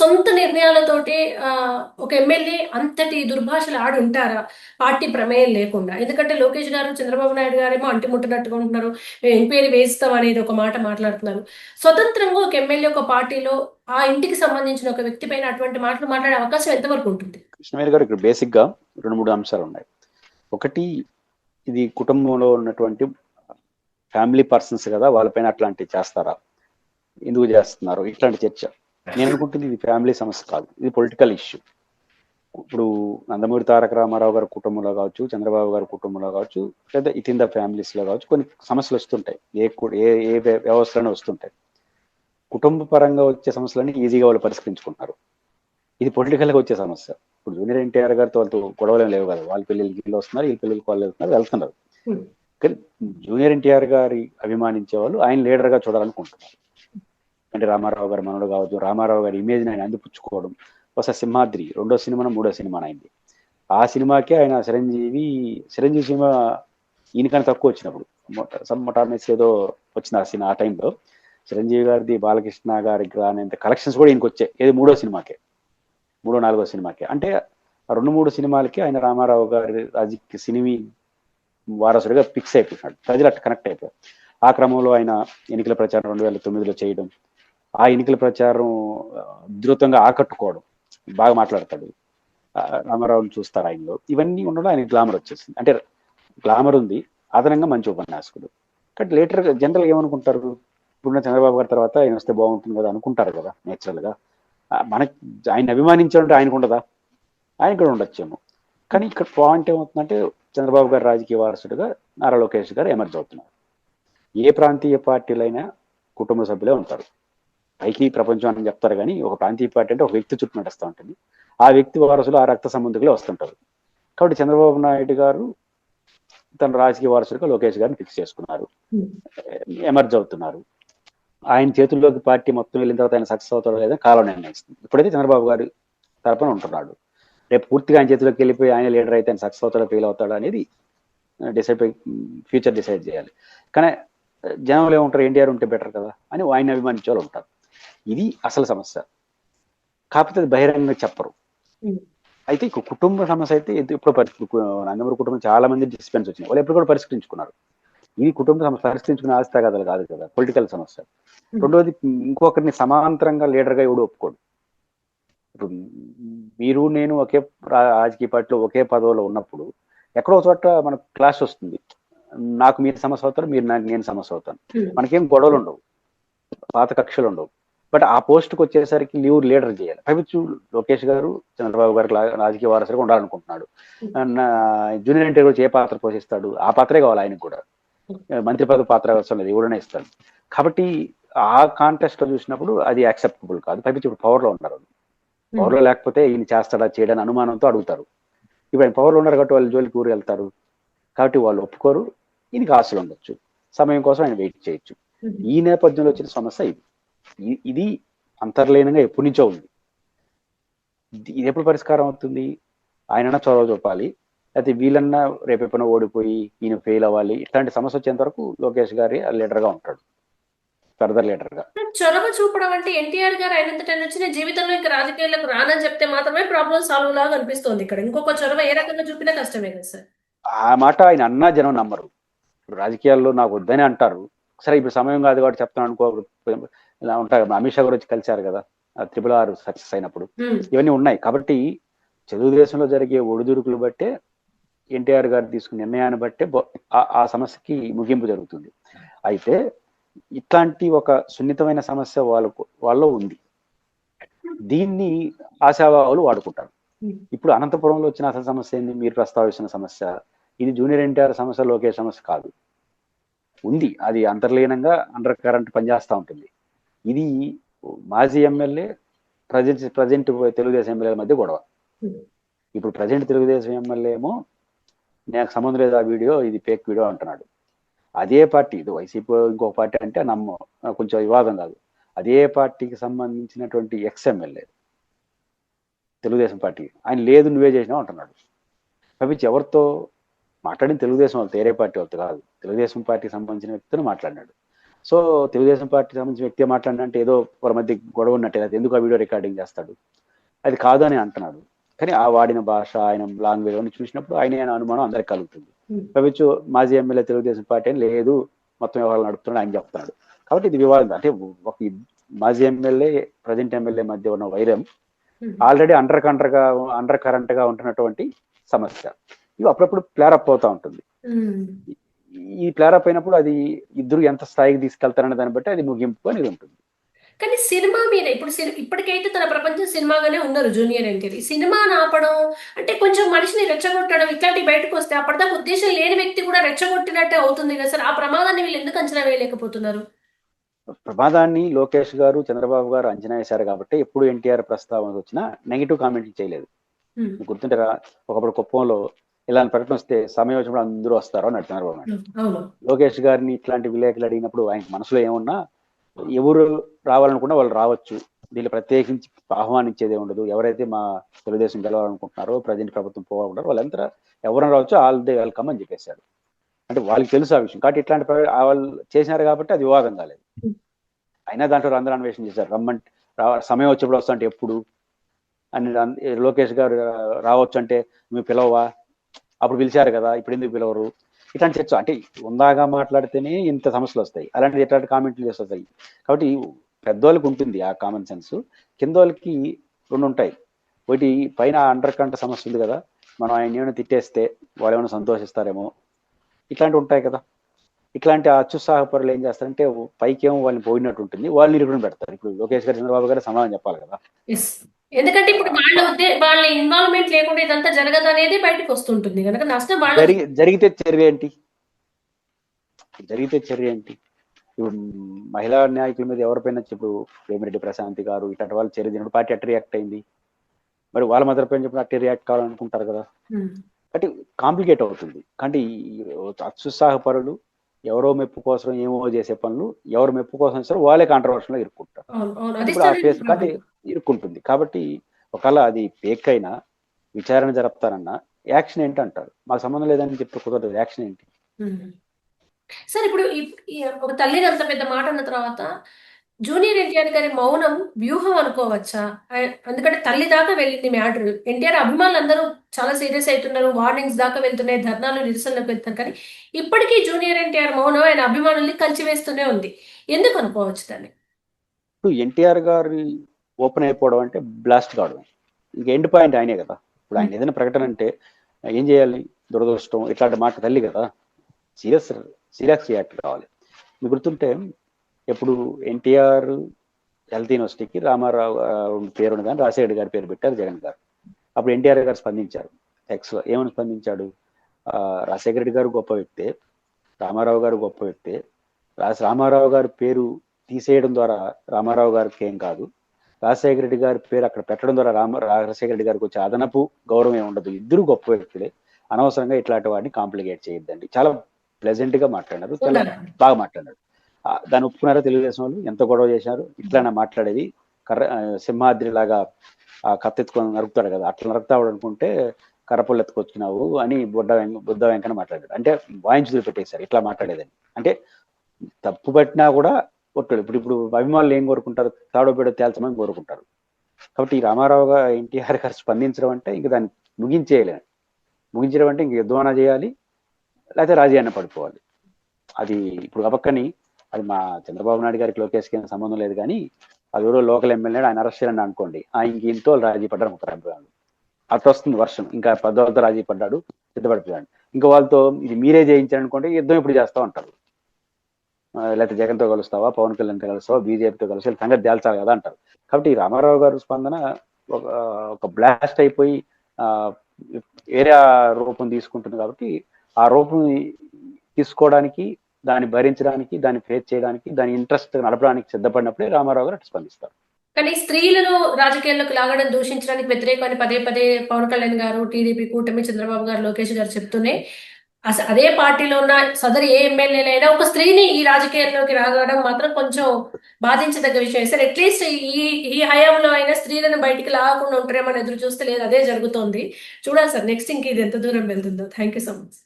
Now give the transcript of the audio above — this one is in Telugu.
సొంత నిర్ణయాలతోటి ఒక ఎమ్మెల్యే అంతటి దుర్భాషలు ఆడి ఉంటారా? పార్టీ ప్రమేయం లేకుండా. ఎందుకంటే లోకేష్ గారు చంద్రబాబు నాయుడు గారేమో అంటిముట్టినట్టుగా ఉంటున్నారు. ఎంక్వైరీ వేస్తాం అనేది ఒక మాట మాట్లాడుతున్నారు. స్వతంత్రంగా ఒక ఎమ్మెల్యే ఒక పార్టీలో ఆ ఇంటికి సంబంధించిన ఒక వ్యక్తి పైన అటువంటి మాటలు మాట్లాడే అవకాశం ఎంతవరకు ఉంటుంది? కృష్ణవేణి గారు ఇక్కడ బేసిక్గా రెండు మూడు అంశాలు ఉన్నాయి. ఒకటి ఇది కుటుంబంలో ఉన్నటువంటి ఫ్యామిలీ పర్సన్స్ కదా వాళ్ళపైన అట్లాంటివి చేస్తారా? ఎందుకు చేస్తున్నారు? ఇట్లాంటి చర్చ. నేను అనుకుంటుంది ఇది ఫ్యామిలీ సమస్య కాదు. ఇది పొలిటికల్ ఇష్యూ ఇప్పుడు నందమూరి తారక రామారావు గారి కుటుంబంలో కావచ్చు చంద్రబాబు గారి కుటుంబంలో కావచ్చు లేదా ఇతింద ఫ్యామిలీస్లో కావచ్చు కొన్ని సమస్యలు వస్తుంటాయి. ఏ ఏ ఏ వ్య- వ్యవస్థలోనే వస్తుంటాయి. కుటుంబ పరంగా వచ్చే సమస్యలన్నీ ఈజీగా వాళ్ళు పరిష్కరించుకుంటారు ఇది పొలిటికల్గా వచ్చే సమస్య. ఇప్పుడు జూనియర్ ఎన్టీఆర్ గారితో వాళ్ళతో గొడవలు లేవు కదా. వాళ్ళ పిల్లలకి వీళ్ళు వస్తున్నారు ఈ పిల్లలకి వాళ్ళు వెళ్తున్నారు. వెళ్తున్నారు. కానీ జూనియర్ ఎన్టీఆర్ గారి అభిమానించే వాళ్ళు ఆయన లీడర్గా చూడాలనుకుంటున్నారు. అంటే రామారావు గారి మనవడు కావచ్చు రామారావు గారి ఇమేజ్ ఆయన అందిపుచ్చుకోవడం ఒక సింహాద్రి రెండో సినిమా మూడో సినిమా అయింది ఆ సినిమాకే ఆయన చిరంజీవి చిరంజీవి సినిమా ఈయనకన్నా తక్కువ వచ్చినప్పుడు సమ్ మొటామిస్ ఏదో వచ్చిన ఆ సినిమా ఆ టైంలో చిరంజీవి గారిది బాలకృష్ణ గారికి రానంత కలెక్షన్స్ కూడా ఈయనకి వచ్చాయి. ఏది మూడో సినిమాకే మూడో నాలుగో సినిమాకే. అంటే రెండు మూడు సినిమాలకి ఆయన రామారావు గారి రాజకీయ సినిమీ వారసుడిగా ఫిక్స్ అయిపోయినాడు. ప్రజలు అట్లా కనెక్ట్ అయిపోయారు. ఆ క్రమంలో ఆయన ఎన్నికల ప్రచారం రెండు వేల తొమ్మిదిలో చేయడం ఆ ఎన్నికల ప్రచారం ఆ, ఉధృతంగా ఆకట్టుకోవడం బాగా మాట్లాడతాడు. రామారావుని చూస్తారు ఆయనలో. ఇవన్నీ ఉండడం ఆయన గ్లామర్ వచ్చేసింది. అంటే గ్లామర్ ఉంది అదనంగా మంచి ఉపన్యాసకుడు. కాబట్టి లేటర్ జనరల్ ఏమనుకుంటారు? ఇప్పుడున్న చంద్రబాబు గారి తర్వాత ఆయన వస్తే బాగుంటుంది కదా అనుకుంటారు కదా నేచురల్గా గా. ఆయన అభిమానించాలంటే ఆయనకు ఉండదా? ఆయన కూడా ఉండొచ్చేమో. కానీ ఇక్కడ పాయింట్ ఏమవుతుందంటే చంద్రబాబు గారు రాజకీయ వారసుడుగా నారా లోకేష్ గారు ఎమర్జ్ అవుతున్నారు. ఏ ప్రాంతీయ పార్టీలైనా కుటుంబ సభ్యులే ఉంటారు. పైకి ప్రపంచం అని చెప్తారు కానీ ఒక ప్రాంతీయ పార్టీ అంటే ఒక వ్యక్తి చుట్టూ నడుస్తూ ఉంటుంది. ఆ వ్యక్తి వారసులు ఆ రక్త సంబంధికులే వస్తుంటారు. కాబట్టి చంద్రబాబు నాయుడు గారు తన రాజకీయ వారసుడిగా లోకేష్ గారిని ఫిక్స్ చేసుకున్నారు. ఎమర్జ్ అవుతున్నారు. ఆయన చేతుల్లోకి పార్టీ మొత్తం వెళ్ళిన తర్వాత ఆయన సక్సెస్ అవుతాడో లేదా కాలం నిర్ణయిస్తుంది. ఇప్పుడైతే చంద్రబాబు గారు తరపున ఉంటున్నాడు. రేపు పూర్తిగా ఆయన చేతిలోకి వెళ్ళిపోయి ఆయన లీడర్ అయితే ఆయన సక్సెస్ అవుతాడో ఫెయిల్ అవుతాడో అనేది డిసైడ్ ఫ్యూచర్ డిసైడ్ చేయాలి. కానీ జనంలో ఏముంటారు ఎన్టీఆర్ ఉంటే బెటర్ కదా అని ఆయన అభిమానించే వాళ్ళు ఉంటారు. ఇది అసలు సమస్య. కాకపోతే అది బహిరంగంగా చెప్పరు. అయితే ఇక కుటుంబ సమస్య అయితే ఇది ఇప్పుడు పరి- నందమూరి కుటుంబం చాలా మంది డిస్పెన్స్ వచ్చినాయి. వాళ్ళు ఎప్పుడు కూడా పరిష్కరించుకున్నారు. ఇది కుటుంబ సమస్య పరిష్కరించుకునే ఆస్తి కథలు కాదు కదా పొలిటికల్ సమస్య. రెండోది ఇంకొకరిని సమాంతరంగా లీడర్గా ఎవడు ఒప్పుకోడు. ఇప్పుడు మీరు నేను ఒకే రాజకీయ పార్టీలో ఒకే పదవిలో ఉన్నప్పుడు ఎక్కడో చోట మనకు క్లాష్ వస్తుంది. నాకు మీరు సమస్య అవుతారు మీరు నాకు నేను సమస్య అవుతాను. మనకేం గొడవలు ఉండవు. పాత కక్షలు ఉండవు. బట్ ఆ పోస్ట్కి వచ్చేసరికి లీవ్ లీడర్ చేయాలి. పైపు లోకేష్ గారు చంద్రబాబు గారికి లా- రాజకీయ వారసుగా ఉండాలనుకుంటున్నాడు. జూనియర్ ఎన్టీఆర్ ఏ పాత్ర పోషిస్తాడు? ఆ పాత్రే కావాలి ఆయనకు కూడా. మంత్రి పదవి పాత్ర అవసరం లేదు ఎవడనే ఇస్తాడు కాబట్టి ఆ కాంటెస్ట్లో చూసినప్పుడు అది యాక్సెప్టబుల్ కాదు. పైపు ఇప్పుడు పవర్లో ఉన్నారు పవర్లో లేకపోతే ఈయన చేస్తాడా చేయడని అనుమానంతో అడుగుతారు. ఇప్పుడు ఆయన పవర్లో ఉన్నారు కాబట్టి వాళ్ళు జోలికి ఊరు వెళ్తారు కాబట్టి వాళ్ళు ఒప్పుకోరు. ఈయనకి ఆశలు ఉండొచ్చు. సమయం కోసం ఆయన వెయిట్ చేయొచ్చు. ఈ నేపథ్యంలో వచ్చిన సమస్య ఇది. ఇది అంతర్లీనంగా ఎప్పటి నుంచో ఉంది. ఇది ఎప్పుడు పరిష్కారం అవుతుంది? ఆయనన్నా చొరవ చూపాలి. అయితే వీళ్ళన్నా రేపెప్పుడో ఓడిపోయి ఈయన ఫెయిల్ అవ్వాలి. ఇట్లాంటి సమస్య వచ్చేంత వరకు లోకేష్ గారి లీడర్గా ఉంటాడు. ఫర్దర్ లీడర్గా. చొరవ చూపడం అంటే ఎన్టీఆర్ గారు అయినంతటా నుంచి నేను జీవితంలో ఇంకా రాజకీయాలకు రానని చెప్తే మాత్రమే ప్రాబ్లం సాల్వ్ లాగా అనిపిస్తోంది ఇక్కడ. ఇంకొక చొరవ ఏ రకంగా చూపినా కష్టమే కదా సార్. ఆ మాట ఆయన అన్నా జనం నమ్మరు. రాజకీయాల్లో నాకు వద్దని అంటారు. సరే ఇప్పుడు సమయం కాదు కాబట్టి చెప్తాను అనుకో ఇలా కదా. అమిత్ షా గారు వచ్చి కలిశారు కదా త్రిపుల్ ఆర్ సక్సెస్ అయినప్పుడు. ఇవన్నీ ఉన్నాయి. కాబట్టి తెలుగుదేశంలో జరిగే ఒడిదుడుకులు బట్టే ఎన్టీఆర్ గారు తీసుకున్న నిర్ణయాన్ని బట్టే ఆ- సమస్యకి ముగింపు జరుగుతుంది. అయితే ఇట్లాంటి ఒక సున్నితమైన సమస్య వాళ్ళకు వాళ్ళలో ఉంది. దీన్ని ఆశావాహులు వాడుకుంటారు. ఇప్పుడు అనంతపురంలో వచ్చిన అసలు సమస్య ఏంది? మీరు ప్రస్తావిస్తున్న సమస్య. ఇది జూనియర్ ఎన్టీఆర్ సమస్య లోకేష్ సమస్య కాదు. ఉంది. అది అంతర్లీనంగా అండర్ కరెంట్ పనిచేస్తూ ఉంటుంది. ఇది మాజీ ఎమ్మెల్యే ప్రజెంట్ ప్రజెంట్ తెలుగుదేశం ఎమ్మెల్యేల మధ్య గొడవ. ఉమ్, ఇప్పుడు ప్రజెంట్ తెలుగుదేశం ఎమ్మెల్యే ఏమో నాకు సంబంధం లేదు ఆ వీడియో ఇది ఫేక్ వీడియో అంటున్నాడు. అదే పార్టీ ఇది వైసీపీ ఇంకో పార్టీ అంటే నమ్మ కొంచెం వివాదం కాదు. అదే పార్టీకి సంబంధించినటువంటి ఎక్స్ ఎమ్మెల్యే తెలుగుదేశం పార్టీ ఆయన లేదు నువ్వే చేసినావు అంటున్నాడు. పంపించి ఎవరితో మాట్లాడిన తెలుగుదేశం వాళ్ళు వేరే పార్టీ వాళ్ళతో కాదు. తెలుగుదేశం పార్టీకి సంబంధించిన వ్యక్తితో మాట్లాడినాడు. సో తెలుగుదేశం పార్టీ సంబంధించిన వ్యక్తి మాట్లాడినంటే ఏదో వాళ్ళ మధ్య గొడవ ఉన్నట్టే ఎందుకు ఆ వీడియో రికార్డింగ్ చేస్తాడు? అది కాదు అని అంటున్నాడు. కానీ ఆ వాడిన భాష ఆయన లాంగ్వేజ్ అని చూసినప్పుడు ఆయన ఆయన అనుమానం అందరికి కలుగుతుంది. Hmm. పవిచు మాజీ ఎమ్మెల్యే తెలుగుదేశం పార్టీ అని లేదు మొత్తం వ్యవహారాలు నడుపుతున్నాడు ఆయన చెప్తున్నాడు. కాబట్టి ఇది వివాదం. అంటే ఒక మాజీ ఎమ్మెల్యే ప్రజెంట్ ఎమ్మెల్యే మధ్య ఉన్న వైరం Hmm. ఆల్రెడీ అండర్ కండర్గా అండర్ కరెంట్గా ఉంటున్నటువంటి సమస్య. ఇవి అప్పుడప్పుడు ప్లేరప్ అవుతా ఉంటుంది. ఈ ప్లేరప్ అయినప్పుడు అది ఇద్దరు ఎంత స్థాయికి తీసుకెళ్తారనే దాన్ని బట్టి అది ముగింపు అనేది ఉంటుంది. కానీ సినిమా మీద ఇప్పుడు ఇప్పటికైతే తన ప్రపంచం సినిమాగానే ఉన్నారు జూనియర్ ఎన్టీఆర్ ఈ సినిమాని ఆపడం అంటే కొంచెం మనిషిని రెచ్చగొట్టడం ఇట్లాంటి బయటకు వస్తే అప్పటిదాకా ఉద్దేశం లేని వ్యక్తి కూడా రెచ్చగొట్టినట్టే అవుతుంది కదా సార్? ఆ ప్రమాదాన్ని వీళ్ళు ఎందుకు అంచనా వేయలేకపోతున్నారు? ప్రమాదాన్ని లోకేష్ గారు చంద్రబాబు గారు అంచనా వేశారు కాబట్టి ఎప్పుడు ఎన్టీఆర్ ప్రస్తావన వచ్చినా నెగిటివ్ కామెంట్లు చేయలేదు. గుర్తుంటారా? ఒకప్పుడు కుప్పంలో ఇలాంటి ప్రకటన వస్తే సమయం వచ్చినప్పుడు అందరూ వస్తారో అని చంద్రబాబు నాయుడు అవును. లోకేష్ గారిని ఇట్లాంటి విలేకరులు అడిగినప్పుడు ఆయన మనసులో ఏమున్నా ఎవరు రావాలనుకున్నా వాళ్ళు రావచ్చు. దీన్ని ప్రత్యేకించి ఆహ్వానించేదే ఉండదు ఎవరైతే మా తెలుగుదేశం గెలవాలనుకుంటున్నారో ప్రజెంట్ ప్రభుత్వం పోవాలనుకుంటారో వాళ్ళంతా ఎవరైనా రావచ్చు ఆల్ దే వెల్కమ్ అని చెప్పేశారు. అంటే వాళ్ళకి తెలుసు ఆ విషయం. కాబట్టి ఇట్లాంటి వాళ్ళు చేసినారు కాబట్టి అది వివాదం కాలేదు. అయినా దాంట్లో అందరూ అన్వేషణ చేశారు. రమ్మంటే సమయం వచ్చినప్పుడు వస్తా అంటే ఎప్పుడు? అని లోకేష్ గారు రావచ్చు అంటే నువ్వు పిలవవా? అప్పుడు పిలిచారు కదా ఇప్పుడు ఎందుకు పిలవరు? ఇట్లాంటి చర్చ అంటే ఉందాగా మాట్లాడితేనే ఇంత సమస్యలు వస్తాయి. అలాంటి ఎట్లాంటి కామెంట్లు చేస్తాయి కాబట్టి పెద్దోళ్ళకి ఉంటుంది ఆ కామన్ సెన్స్ కింద వాళ్ళకి రెండు ఉంటాయి. ఒకటి పైన అండర్ కంట సమస్య ఉంది కదా మనం ఆయన ఏమైనా తిట్టేస్తే వాళ్ళు ఏమైనా సంతోషిస్తారేమో. ఇట్లాంటివి ఉంటాయి కదా. ఇట్లాంటి అత్యుత్సాహపరులు ఏం చేస్తారంటే పైకి ఏమో వాళ్ళని పోయినట్టు ఉంటుంది. వాళ్ళు నిరుగుడు పెడతారు. ఇప్పుడు లోకేష్ గారు చంద్రబాబు గారు సమాధానం చెప్పాలి కదా. ఎందుకంటే ఇప్పుడు వాళ్ళ ఉద్దే వాళ్ళ ఇన్వాల్వ్మెంట్ లేకుండా ఇదంతా జరగదు అనేది బయటకు వస్తుంటుంది కనుక నష్టం వాళ్ళ జరిగి జరిగితే చర్య ఏంటి? జరిగితే చర్య ఏంటి? ఇప్పుడు మహిళా నాయకుల మీద ఎవరిపైన ఇప్పుడు వేమిరెడ్డి ప్రశాంతి గారు ఇట్లాంటి వాళ్ళు చర్య తినప్పుడు పార్టీ అట్ట రియాక్ట్ అయింది. మరి వాళ్ళ మదర్ పైన చెప్పిన అట్టే రియాక్ట్ కావాలనుకుంటారు కదా. అంటే కాంప్లికేట్ అవుతుంది. కానీ అత్యుత్సాహపరులు ఎవరో మెప్పు కోసం ఏమో చేసే పనులు ఎవరు మెప్పు కోసం చేస్తారో వాళ్ళే కాంట్రవర్షన్లో ఇరుక్కుంటారు. ఇరుక్కుంటుంది. కాబట్టి ఒకవేళ అది ఫేక్ అయినా విచారణ జరుపుతారన్నా యాక్షన్ ఏంటి అంటారు? మాకు సంబంధం లేదని చెప్పి కుదరదు. యాక్షన్ ఏంటి. సార్ ఇప్పుడు ఒక తల్లిని అంత పెద్ద మాట అన్న తర్వాత జూనియర్ ఎన్టీఆర్ గారి మౌనం వ్యూహం అనుకోవచ్చా? ఎందుకంటే తల్లి దాకా వెళ్ళింది మ్యాటర్. ఎన్టీఆర్ అభిమానులు అందరూ చాలా సీరియస్ అవుతున్నారు. వార్నింగ్స్ దాకా వెళ్తున్నాయి. ధర్నాలు నిరసనలకు వెళ్తున్నారు. కానీ ఇప్పటికీ జూనియర్ ఎన్టీఆర్ మౌనం ఆయన అభిమానుల్ని కలిచివేస్తూనే ఉంది. ఎందుకు అనుకోవచ్చు దాన్ని? ఇప్పుడు ఎన్టీఆర్ గారి ఓపెన్ అయిపోవడం అంటే బ్లాస్ట్ కావడం. ఇంక ఎండ్ పాయింట్ ఆయనే కదా. ఇప్పుడు ఆయన ఏదైనా ప్రకటన అంటే ఏం చేయాలి? దురదృష్టం ఇట్లాంటి మాట తల్లి కదా. సీరియస్ సీరియస్ రియాక్ట్ కావాలి. మీకు గుర్తుంటే ఎప్పుడు ఎన్టీఆర్ హెల్త్ యూనివర్సిటీకి రామారావు పేరును కానీ రాజశేఖర్ గారి పేరు పెట్టారు జగన్ గారు. అప్పుడు ఎన్టీఆర్ గారు స్పందించారు. ఎక్స్ ఏమని స్పందించాడు? ఆ, రాజశేఖర రెడ్డి గారు గొప్ప వ్యక్తే రామారావు గారు గొప్ప వ్యక్తే. రామారావు గారి పేరు తీసేయడం ద్వారా రామారావు గారికి ఏం కాదు. రాజశేఖర రెడ్డి గారి పేరు అక్కడ పెట్టడం ద్వారా రామ రాజశేఖర రెడ్డి గారికి వచ్చే అదనపు గౌరవం ఏమి ఉండదు. ఇద్దరు గొప్ప వ్యక్తులే. అనవసరంగా ఇట్లాంటి వాడిని కాంప్లికేట్ చేయొద్దండి. చాలా ప్లెజెంట్గా మాట్లాడినారు. చాలా. బాగా మాట్లాడారు దాన్ని ఒప్పుకున్నారా తెలుగుదేశం వాళ్ళు? ఎంత గొడవ చేశారు ఇట్లానే మాట్లాడేది కర్ర సింహాద్రి లాగా కత్తెత్తుకొని నరుకుతాడు కదా. అట్లా నరుకుతాడు అనుకుంటే కర్రపుల్లు ఎత్తుకొచ్చినావు అని బుడ్డ వెంక బుద్ధ వెంకన మాట్లాడాడు అంటే వాయించులు పెట్టేశారు ఇట్లా మాట్లాడేదని అంటే తప్పు పట్టినా కూడా కొట్టాడు ఇప్పుడు ఇప్పుడు అభిమానులు ఏం కోరుకుంటారు? తాడో తేల్చమని కోరుకుంటారు. కాబట్టి ఈ రామారావు గారు ఎన్టీఆర్ గారు స్పందించడం అంటే ఇంక దాన్ని ముగించేయలేదు ముగించడం అంటే ఇంక యుద్ధమన చేయాలి లేకపోతే రాజీ అన్న పడిపోవాలి. అది ఇప్పుడు గబక్కని అది మా చంద్రబాబు నాయుడు గారికి లోకేష్కి ఏం సంబంధం లేదు కానీ అది ఎవరో లోకల్ ఎమ్మెల్యే ఆయన అరెస్ట్ చేయాలని అనుకోండి ఆ ఇంక ఇంతో రాజీ పడ్డారు ముప్పై అభిప్రాయాలు అట్లా వస్తుంది వర్షం ఇంకా పెద్దవాళ్ళతో రాజీ పడ్డాడు సిద్ధపడిపోయాడు ఇంకా వాళ్ళతో ఇది మీరే చేయించారనుకోండి యుద్ధం ఇప్పుడు చేస్తా ఉంటారు. లేకపోతే జగన్తో కలుస్తావా పవన్ కళ్యాణ్తో కలుస్తావా బీజేపీతో కలిసి వీళ్ళ సంగతి తేల్చాలి కదా అంటారు. కాబట్టి ఈ రామారావు గారు స్పందన ఒక ఒక బ్లాస్ట్ అయిపోయి ఆ, ఏరియా రూపం తీసుకుంటుంది కాబట్టి ఆ రూపం తీసుకోవడానికి దాన్ని భరించడానికి దాన్ని ఫేస్ చేయడానికి దాని ఇంట్రెస్ట్ నడపడానికి సిద్ధపడినప్పుడే రామారావు గారు అటు స్పందిస్తారు. కానీ స్త్రీలను రాజకీయాల్లోకి లాగడం దూషించడానికి వ్యతిరేకమని పదే పదే పవన్ కళ్యాణ్ గారు టీడీపీ కూటమి చంద్రబాబు గారు లోకేష్ గారు చెప్తూనే అసలు అదే పార్టీలో ఉన్న సదరు ఏ ఎమ్మెల్యేలైనా ఒక స్త్రీని ఈ రాజకీయాల్లోకి రాగడం మాత్రం కొంచెం బాధించదగ్గ విషయం. సార్ అట్లీస్ట్ ఈ ఈ హయాంలో అయినా స్త్రీలను బయటికి లాగకుండా ఉంటారేమో అని ఎదురు చూస్తే లేదు అదే జరుగుతోంది. చూడాలి సార్ నెక్స్ట్ ఇంక ఇది ఎంత దూరం వెళ్తుందో. Thank you so much.